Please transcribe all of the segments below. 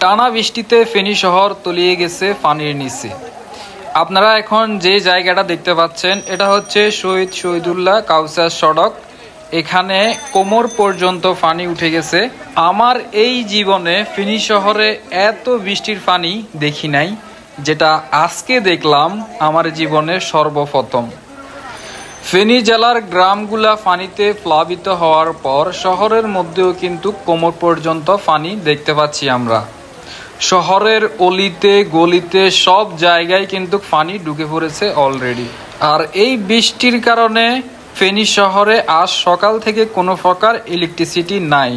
টানা বৃষ্টিতে ফেনী শহর তলিয়ে গেছে পানির নিচে। আপনারা এখন যে জায়গাটা দেখতে পাচ্ছেন, এটা হচ্ছে শহীদ শহীদুল্লাহ কাউসার সড়ক। এখানে কোমর পর্যন্ত পানি উঠে গেছে। আমার এই জীবনে ফেনী শহরে এত বৃষ্টির পানি দেখি নাই, যেটা আজকে দেখলাম আমার জীবনে সর্বপ্রথম। ফেনী জেলার গ্রামগুলা ফানিতে প্লাবিত হওয়ার পর শহরের মধ্যেও কিন্তু কোমর পর্যন্ত ফানি দেখতে পাচ্ছি আমরা। শহরের অলিতে, গলিতে সব জায়গায় কিন্তু পানি ঢুকে পড়েছে অলরেডি আর এই বৃষ্টির কারণে ফেনী শহরে আজ সকাল থেকে কোনো প্রকার ইলেকট্রিসিটি নাই।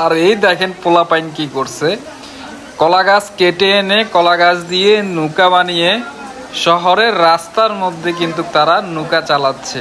আর এই দেখেন পোলা পাইন কি করছে। কলা গাছ কেটে এনে কলা গাছ দিয়ে নৌকা বানিয়ে শহরের রাস্তার মধ্যে কিন্তু তারা নৌকা চালাচ্ছে।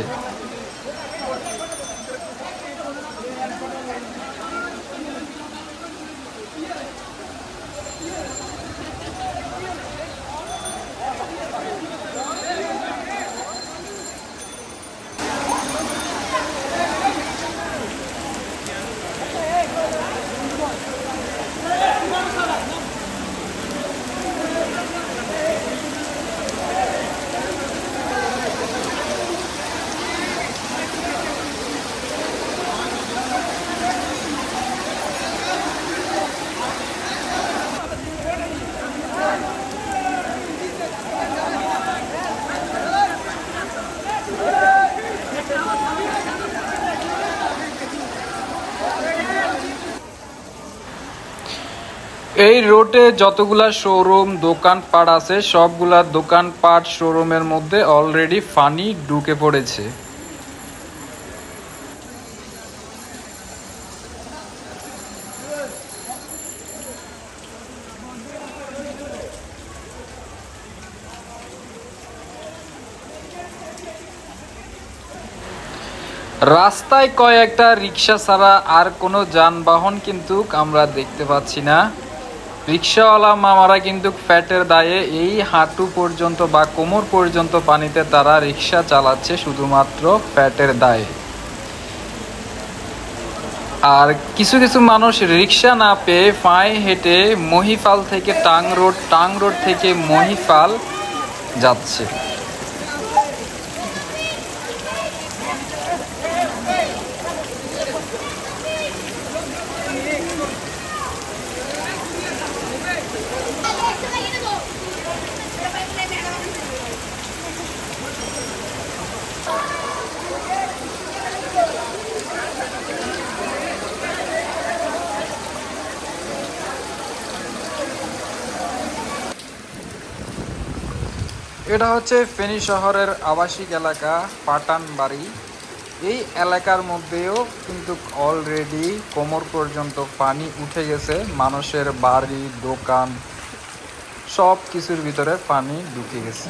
এই রোডে যতগুলা শোরুম দোকানপাট আছে, সবগুলা দোকানপাট শোরুমের মধ্যে অলরেডি ফানি ঢুকে পড়েছে। রাস্তায় কয়েকটা রিক্সা ছাড়া আর কোনো যানবাহন কিন্তু আমরা দেখতে পাচ্ছি না। রিক্সাওয়ালা মামারা কিন্তু ফ্যাটের দায়ে এই হাঁটু পর্যন্ত বা কোমর পর্যন্ত পানিতে তারা রিক্সা চালাচ্ছে শুধুমাত্র ফ্যাটের দায়ে। আর কিছু কিছু মানুষ রিক্সা না পেয়ে পায়ে হেঁটে মহিফাল থেকে টাং রোড টাং রোড থেকে মহিফাল যাচ্ছে। এটা হচ্ছে ফেনী শহরের আবাসিক এলাকা পাটান বাড়ি এই এলাকার মধ্যেও কিন্তু অলরেডি কোমর পর্যন্ত পানি উঠে গেছে, মানুষের বাড়ি, দোকান, সব কিছুর ভিতরে পানি ঢুকে গেছে